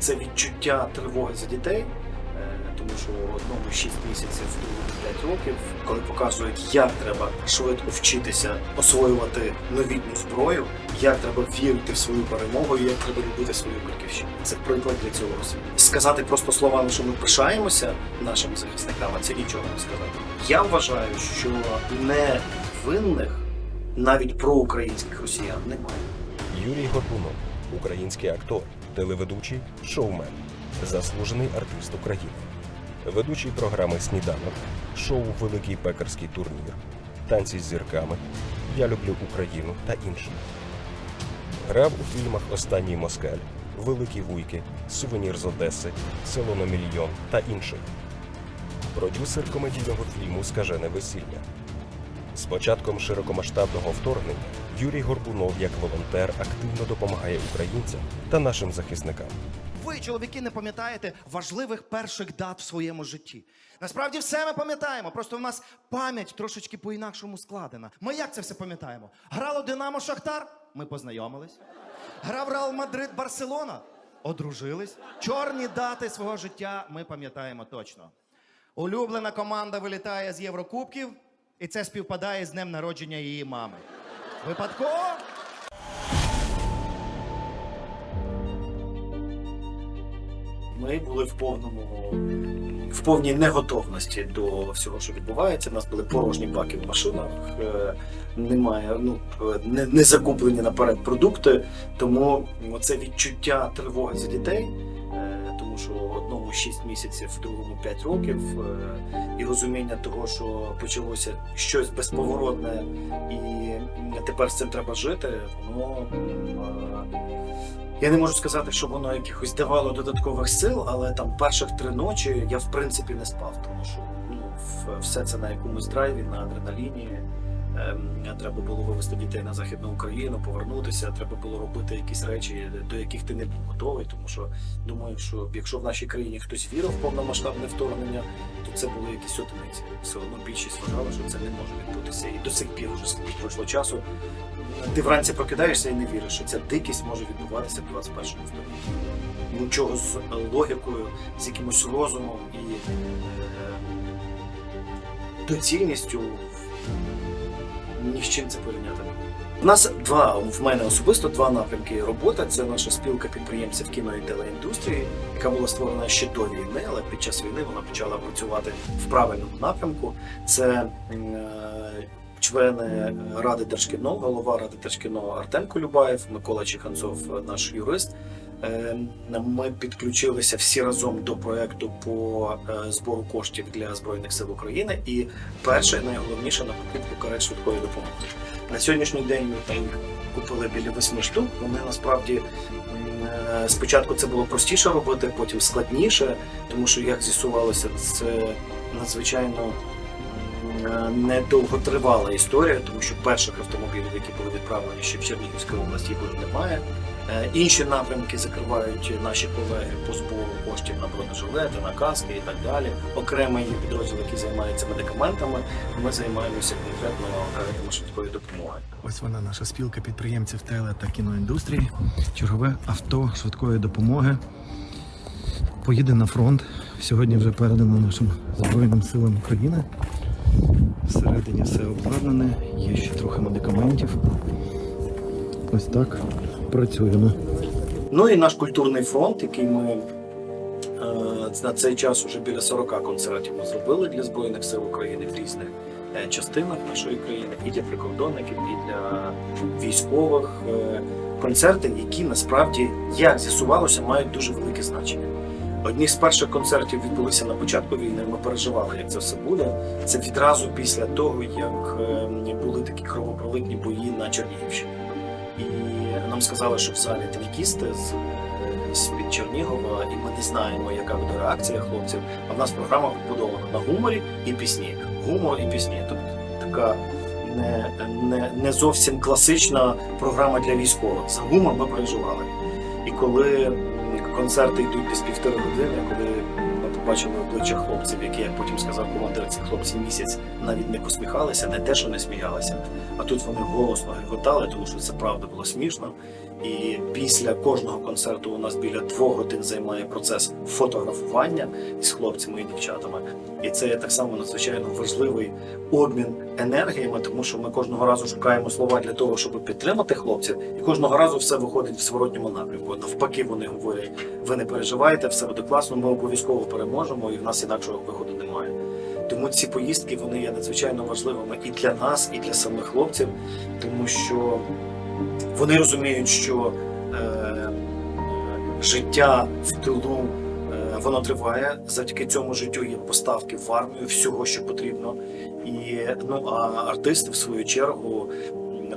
це відчуття тривоги за дітей, е, тому що одному 6 місяців, другому 5 років, коли показують, як треба швидко вчитися освоювати новітню зброю, як треба вірити в свою перемогу, і як треба любити свою батьківщину. Це приклад для цього світу. Сказати просто словами, що ми пишаємося нашими захисниками, це нічого не сказати. Я вважаю, що невинних навіть проукраїнських росіян немає. Юрій Горбунов, український актор, телеведучий, шоумен, заслужений артист України, ведучий програми Сніданок, шоу Великий пекарський турнір, танці з зірками, Я люблю Україну та інші. Грав у фільмах Останній москаль, Великі вуйки, Сувенір з Одеси, Село на мільйон та інших. Продюсер комедійного фільму Скажене весілля. З початком широкомасштабного вторгнення Юрій Горбунов як волонтер активно допомагає українцям та нашим захисникам. Ви, чоловіки, не пам'ятаєте важливих перших дат в своєму житті. Насправді все ми пам'ятаємо. Просто в нас пам'ять трошечки по-інакшому складена. Ми як це все пам'ятаємо? Грало Динамо Шахтар? Ми познайомились. Грав Реал Мадрид Барселона? Одружились. Чорні дати свого життя ми пам'ятаємо точно. Улюблена команда вилітає з Єврокубків, і це співпадає з днем народження її мами. Випадково? Ми були в повному в повній неготовності до всього, що відбувається. У нас були порожні баки в машинах, е, немає ну е, не, не закуплені наперед продукти. Тому це відчуття тривоги за дітей, одному 6 місяців, другому 5 років, е, і розуміння того, що почалося щось безповоротне, і тепер з цим треба жити. Воно е, я не можу сказати, що воно якихось давало додаткових сил, але там перших три ночі я в принципі не спав, тому що ну, все це на якомусь драйві, на адреналіні. Ем, треба було вивезти дітей на західну Україну, повернутися. Треба було робити якісь речі, до яких ти не був готовий. Тому що думаю, що якщо в нашій країні хтось вірив в повномасштабне вторгнення, то це були якісь одиниці. Все одно більшість вважала, що це не може відбутися. І до сих пір вже скільки пройшло часу. Ти вранці прокидаєшся і не віриш, що ця дикість може відбуватися в 21 столітті. Нічого з логікою, з якимось розумом і е, доцільністю ні з чим це порівняти. У нас два в мене особисто два напрямки роботи. Це наша спілка підприємців кіно і телеіндустрії, яка була створена ще до війни, але під час війни вона почала працювати в правильному напрямку. Це е, члени Ради Держкіно, голова Ради Держкіно Артем Колюбаєв, Микола Чеханцов, наш юрист. Е, Ми підключилися всі разом до проекту по е, збору коштів для збройних сил України. І перше, найголовніше на покупку карет швидкої допомоги. На сьогоднішній день ми там купили біля восьми штук. Вони насправді е, спочатку це було простіше робити, потім складніше, тому що як з'ясувалося, це надзвичайно м, недовготривала історія, тому що перших автомобілів, які були відправлені ще в Чернігівській області, їх немає. Е, Інші напрямки закривають наші колеги по збору коштів на бронежилети, на каски і так далі. Окремий є підрозділ, який займається медикаментами. Ми займаємося конкретно каретами швидкої допомоги. Ось вона, наша спілка підприємців теле та кіноіндустрії. Чергове авто швидкої допомоги. Поїде на фронт. Сьогодні вже передано нашим Збройним силам України. Всередині все обладнане, є ще трохи медикаментів. Ось так працюємо. Ну і наш культурний фронт, який ми е, на цей час уже біля 40 концертів ми зробили для Збройних сил України в різних е, частинах нашої країни, і для прикордонників, і для військових. Е, концерти, які насправді, як з'ясувалося, мають дуже велике значення. Одні з перших концертів відбулися на початку війни. Ми переживали, як це все буде. Це відразу після того, як були такі кровопролитні бої на Чернігівщині. І нам сказали, що в залі танкісти з, під Чернігова, і ми не знаємо, яка буде реакція хлопців. А в нас програма побудована на гуморі і пісні. Гумор і пісні. Тобто така не, не, не зовсім класична програма для військових. За гумор ми переживали. І коли концерти йдуть десь півтори години, коли ми побачили обличчя хлопців, які, як потім сказав командир, ці хлопці місяць навіть не посміхалися, не те, що не сміялися, а тут вони голосно григотали, тому що це правда було смішно. І після кожного концерту у нас біля двох годин займає процес фотографування із хлопцями і дівчатами. І це так само надзвичайно важливий обмін енергіями, тому що ми кожного разу шукаємо слова для того, щоб підтримати хлопців, і кожного разу все виходить в зворотньому напрямку. Навпаки, вони говорять: ви не переживайте, все буде класно, ми обов'язково переможемо, і в нас інакшого виходу немає. Тому ці поїздки вони є надзвичайно важливими і для нас, і для самих хлопців, тому що вони розуміють, що е, е, життя в тилу е, воно триває. Завдяки цьому життю є поставки в армію всього, що потрібно. І ну а артисти, в свою чергу,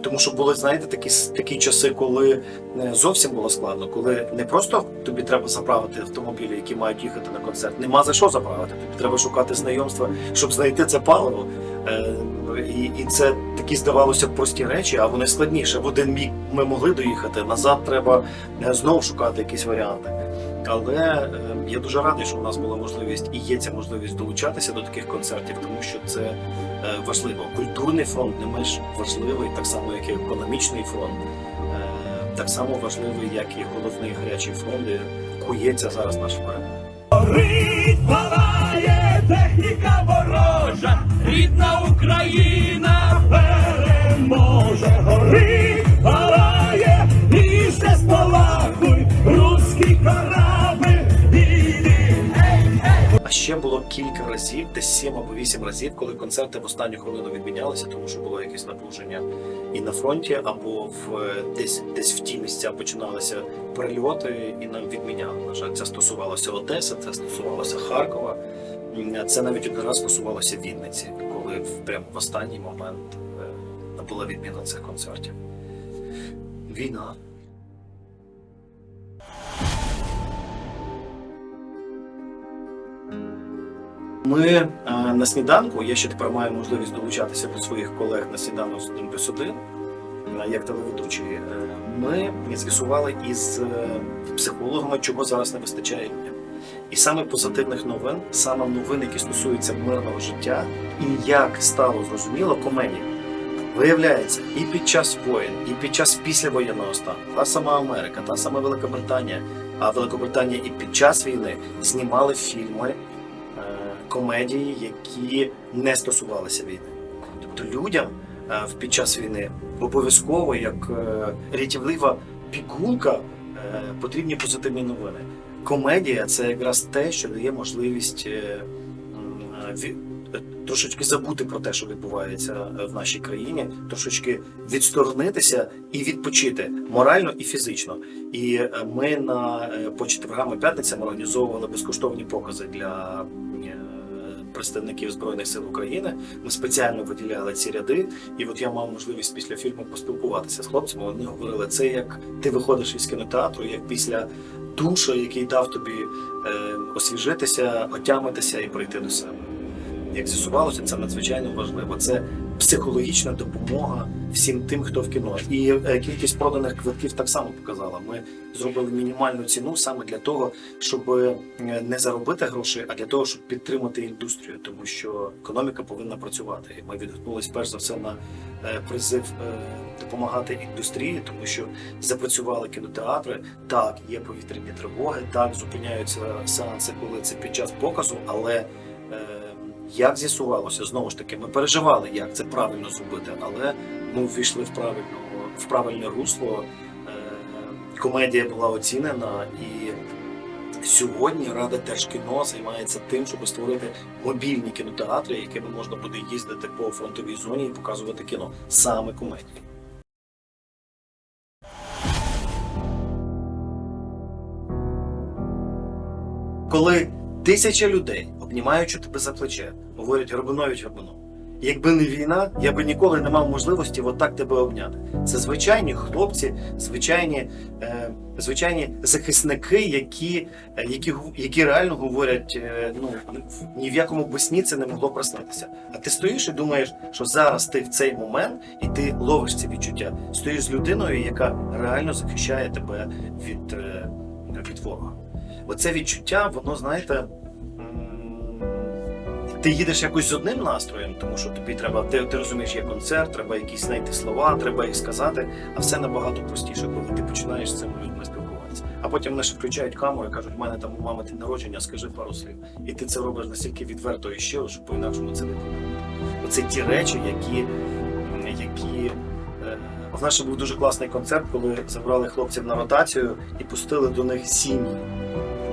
тому що були, знаєте, такі такі часи, коли не зовсім було складно, коли не просто тобі треба заправити автомобілі, які мають їхати на концерт. Нема за що заправити. Тобі треба шукати знайомства, щоб знайти це паливо. І, і це такі здавалося б прості речі, а вони складніше. В один міг ми могли доїхати, назад треба е, знову шукати якісь варіанти. Але е, я дуже радий, що у нас була можливість і є ця можливість долучатися до таких концертів, тому що це е, важливо. Культурний фронт не менш важливий, так само як і економічний фронт, так само важливий, як і головний гарячий фронт, де кується зараз наш перемога. Горить, палає техніка ворожа, рідна ще було кілька разів, десь сім або вісім разів, коли концерти в останню хвилину відмінялися, тому що було якесь напруження і на фронті, або в е, десь десь в ті місця починалися прильоти, і нам відміняли. На жаль, це стосувалося Одеси, це стосувалося Харкова. Це навіть один раз стосувалося Вінниці, коли в прямо в останній момент е, була відміна цих концертів. Війна. Ми на сніданку, я ще тепер маю можливість долучатися до своїх колег на сніданок з 1 плюс 1, е, як телеведучий. Е, Ми з'ясували із е, психологами, чого зараз не вистачає людям. І саме позитивних новин, саме новин, які стосуються мирного життя, і як стало зрозуміло, комедія. Виявляється, і під час воєн, і під час післявоєнного стану, та сама Америка, та сама Великобританія, а Великобританія і під час війни знімали фільми, комедії, які не стосувалися війни. Тобто людям е, під час війни обов'язково як е, рятівлива пігулка е, потрібні позитивні новини. Комедія це якраз те, що дає можливість трошечки забути про те, що відбувається в нашій країні, трошечки відсторонитися і відпочити морально і фізично. І ми на по четвергам і п'ятницям організовували безкоштовні покази для представників збройних сил України. Ми спеціально виділяли ці ряди, і от я мав можливість після фільму поспілкуватися з хлопцями. Вони говорили, це як ти виходиш із кінотеатру, як після душу, який дав тобі е, освіжитися, отямитися і прийти до себе. Як з'ясувалося, це надзвичайно важливо. Це психологічна допомога всім тим, хто в кіно. І е, кількість проданих квитків так само показала. Ми зробили мінімальну ціну саме для того, щоб е, не заробити гроші, а для того, щоб підтримати індустрію, тому що економіка повинна працювати. І Ми відгукнулись перш за все на е, призив допомагати індустрії, тому що запрацювали кінотеатри. Так, є повітряні тривоги, так зупиняються сеанси, коли це під час показу, але як з'ясувалося, знову ж таки, ми переживали, як це правильно зробити, але ми ввійшли в в правильне русло. Е, Комедія була оцінена і. Сьогодні Рада Держкіно займається тим, щоб створити мобільні кінотеатри, якими можна буде їздити по фронтовій зоні і показувати кіно саме комедії. Коли тисяча людей, обнімаючи тебе за плече, говорять Горбунович Горбунов, якби не війна, я би ніколи не мав можливості отак тебе обняти. Це звичайні хлопці, звичайні, е, звичайні захисники, які, е, які, які реально говорять, е, ну ні в якому би сні це не могло проснутися. А ти стоїш і думаєш, що зараз ти в цей момент і ти ловиш ці відчуття. Стоїш з людиною, яка реально захищає тебе від, е, від ворога. Оце відчуття, воно, знаєте, ти їдеш якось з одним настроєм, тому що тобі треба, ти, ти розумієш, є концерт, треба якісь знайти слова, треба їх сказати, а все набагато простіше, коли ти починаєш з цими людьми спілкуватися. А потім вони ще включають камеру і кажуть, в мене там у мами день народження, скажи пару слів. І ти це робиш настільки відверто і щиро, що по-інакшому це не буде. Оце ті речі, які, які е, в нас ще був дуже класний концерт, коли забрали хлопців на ротацію і пустили до них сім'ї,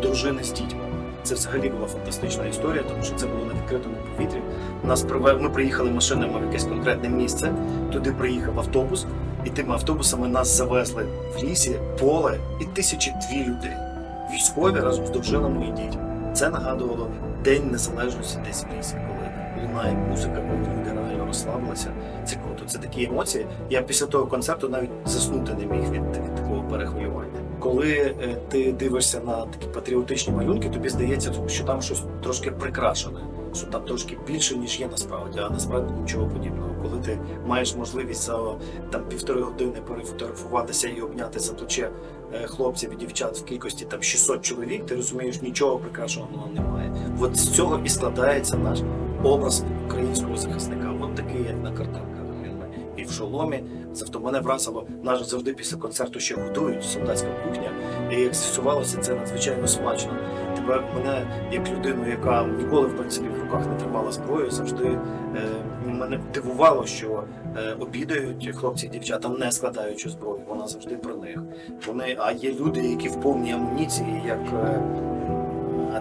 дружини з дітьми. Це взагалі була фантастична історія, тому що це було на відкритому повітрі. Нас приве... Ми приїхали машинами в якесь конкретне місце. Туди приїхав автобус, і тими автобусами нас завезли в лісі, поле і тисячі дві людей. Військові разом з дружинами і дітьми. Це нагадувало День Незалежності десь в лісі, коли лунає музика, коли люди реально розслабилися. Це круто. Це такі емоції. Я після того концерту навіть заснути не міг від, від такого перехвилювання. Коли е, ти дивишся на такі патріотичні малюнки, тобі здається, що там щось трошки прикрашене, що там трошки більше, ніж є насправді, а насправді нічого подібного. Коли ти маєш можливість за там півтори години перефотографуватися і обняти за плече е, хлопців і дівчат в кількості там 600 чоловік, ти розумієш, нічого прикрашеного немає. От з цього і складається наш образ українського захисника. От такий, як на картинках. Шоломі. Це мене вразило. Нас завжди після концерту ще готують солдатська кухня. І як з'ясувалося, це надзвичайно смачно. Тебе мене як людину, яка ніколи в принципі в руках не тримала зброю, завжди е, мене дивувало, що е, обідають хлопці і дівчата, не складаючи зброю. Вона завжди про них. Вони, а є люди, які в повній амуніції, як. Е,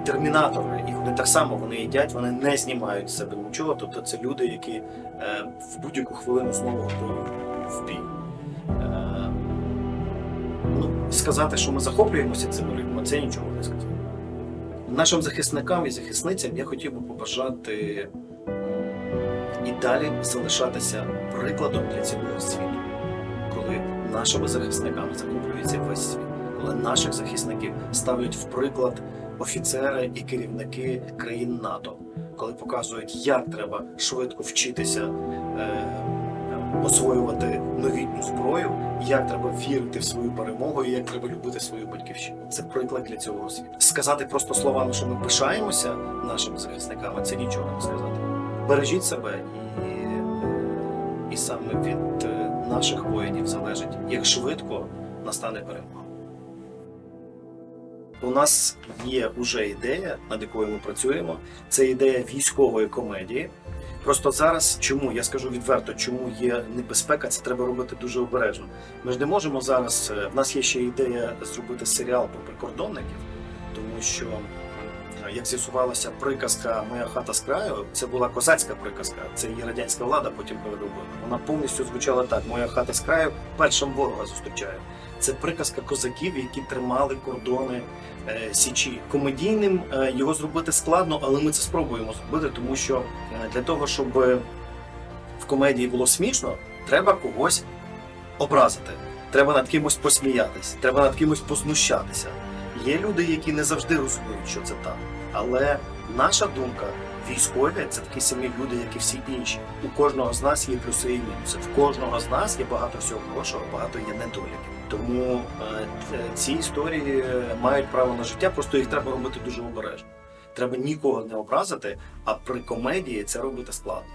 термінатори, так само вони їдять, вони не знімають з себе нічого. Тобто це люди, які е, в будь-яку хвилину знову готові в бій. Е, ну, сказати, що ми захоплюємося цими людьми, це нічого не сказати. Нашим захисникам і захисницям я хотів би побажати і далі залишатися прикладом для цілого світу, коли нашими захисниками захоплюється весь світ, коли наших захисників ставлять в приклад офіцери і керівники країн НАТО, коли показують, як треба швидко вчитися е, освоювати новітню зброю, як треба вірити в свою перемогу і як треба любити свою батьківщину. Це приклад для цього світу. Сказати просто словами, що ми пишаємося нашими захисниками, це нічого не сказати. Бережіть себе і, і саме від е, наших воїнів залежить, як швидко настане перемога. У нас є вже ідея, над якою ми працюємо. Це ідея військової комедії. Просто зараз чому я скажу відверто, чому є небезпека, це треба робити дуже обережно. Ми ж не можемо зараз. е, В нас є ще ідея зробити серіал про прикордонників, тому що, як з'ясувалося, приказка Моя хата з краю це була козацька приказка. Це її радянська влада потім переробила. Вона повністю звучала так: Моя хата з краю першим ворога зустрічає. Це приказка козаків, які тримали кордони е, Січі. Комедійним е, його зробити складно, але ми це спробуємо зробити, тому що е, для того, щоб в комедії було смішно, треба когось образити. Треба над кимось посміятись, треба над кимось познущатися. Є люди, які не завжди розуміють, що це так. Але наша думка, військові це такі самі люди, як і всі інші. У кожного з нас є плюси і мінуси. В кожного з нас є багато всього хорошого, багато є недоліків. Тому е, ці історії мають право на життя, просто їх треба робити дуже обережно. Треба нікого не образити, а при комедії це робити складно.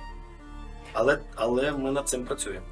Але, але ми над цим працюємо.